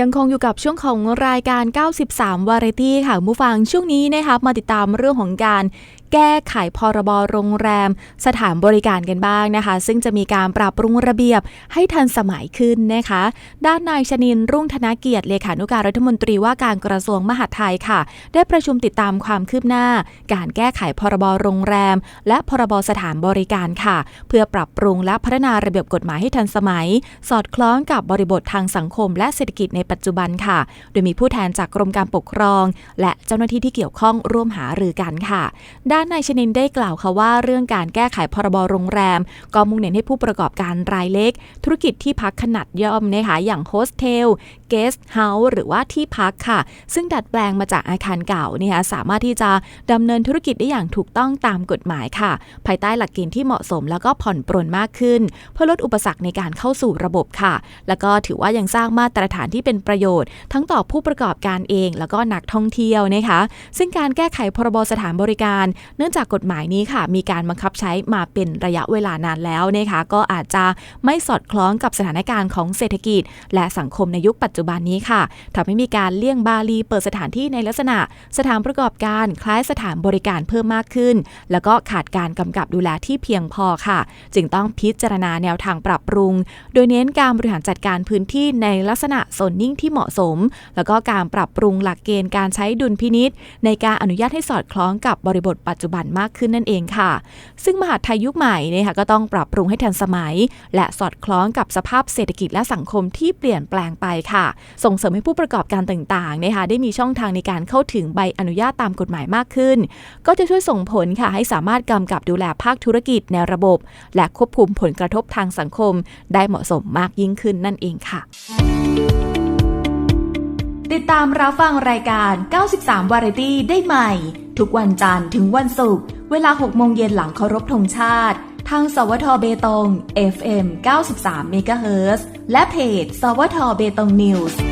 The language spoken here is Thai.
ยังคงอยู่กับช่วงของรายการ 93 วาไรตี้ค่ะผู้ฟังช่วงนี้นะคะมาติดตามเรื่องของการแก้ไขพรบโรงแรม สถานบริการกันบ้างนะคะ ซึ่งจะมีการปรับปรุงระเบียบให้ทันสมัยขึ้นนะคะ ด้านนายชนินรุ่งธนเกียรติเลขานุการรัฐมนตรีว่าการกระทรวงมหาดไทยค่ะ ได้ประชุมติดตามความคืบหน้า การแก้ไขพรบโรงแรม และพรบสถานบริการค่ะ เพื่อปรับปรุงและพัฒนาระเบียบกฎหมายให้ทันสมัย สอดคล้องกับบริบททางสังคมและเศรษฐกิจในปัจจุบันค่ะ โดยมีผู้แทนจากกรมการปกครอง และเจ้าหน้าที่ที่เกี่ยวข้องร่วมหารือกันค่ะ ด้านนายชนินได้กล่าวค่ะว่า เรื่องการแก้ไขพรบโรงแรม ก็มุ่งเน้นให้ผู้ประกอบการรายเล็ก ธุรกิจที่พักขนาดย่อมนะคะอย่างโฮสเทลเกสต์เฮาส์หรือว่าที่พักค่ะ ซึ่งดัดแปลงมาจากอาคารเก่าเนะคะสามารถที่จะดำเนินธุรกิจได้อย่างถูกต้องตามกฎหมายค่ะ ภายใต้หลักเกณฑ์ที่เหมาะสมแล้วก็ผ่อนปรนมากขึ้น เพื่อลดอุปสรรคในการเข้าสู่ระบบค่ะ แล้วก็ถือว่ายังสร้างมาตรฐานที่เป็นประโยชน์ ทั้งต่อผู้ประกอบการเอง แล้วก็นักท่องเที่ยวนะคะ ซึ่งการแก้ไขพรบสถานบริการ เนื่องจากกฎหมายนี้ค่ะ มีการบังคับใช้มาเป็นระยะเวลานานแล้วนะคะ ก็อาจจะไม่สอดคล้องกับสถานการณ์ของเศรษฐกิจ และสังคมในยุคปัจจุบันนี้ค่ะทำให้มีการเลี่ยงบาลีเปิดสถานที่ในลักษณะ สถานประกอบการคล้ายสถานบริการเพิ่มมากขึ้น แล้วก็ขาดการกำกับดูแลที่เพียงพอค่ะ จึงต้องพิจารณาแนวทางปรับปรุง โดยเน้นการบริหารจัดการพื้นที่ในลักษณะโซนนิ่งที่เหมาะสม แล้วก็การปรับปรุงหลักเกณฑ์การใช้ดุลพินิษในการอนุญาตให้สอดคล้องกับบริบทปัจจุบันมากขึ้นนั่นเองค่ะ ซึ่งมหาไทยยุคใหม่นะคะก็ต้องปรับปรุงให้ทันสมัย และสอดคล้องกับสภาพเศรษฐกิจและสังคมที่เปลี่ยนแปลงไปค่ะ ส่งเสริมให้ผู้ประกอบการต่างๆนะคะได้มีช่องทางในการเข้าถึงใบอนุญาตตามกฎหมายมากขึ้น ก็จะช่วยส่งผลค่ะให้สามารถกำกับดูแลภาคธุรกิจในระบบ และควบคุมผลกระทบทางสังคม ได้เหมาะสมมากยิ่งขึ้นนั่นเองค่ะ ตามรับฟังรายการ 93 วาไรตี้ได้ใหม่ ทุกวันจันทร์ถึงวันศุกร์ เวลา 6 โมงเย็นหลังเคารพธงชาติ ทาง สวทเบตง FM 93เมกะเฮิรตซ์และเพจ สวทเบตงนิวส์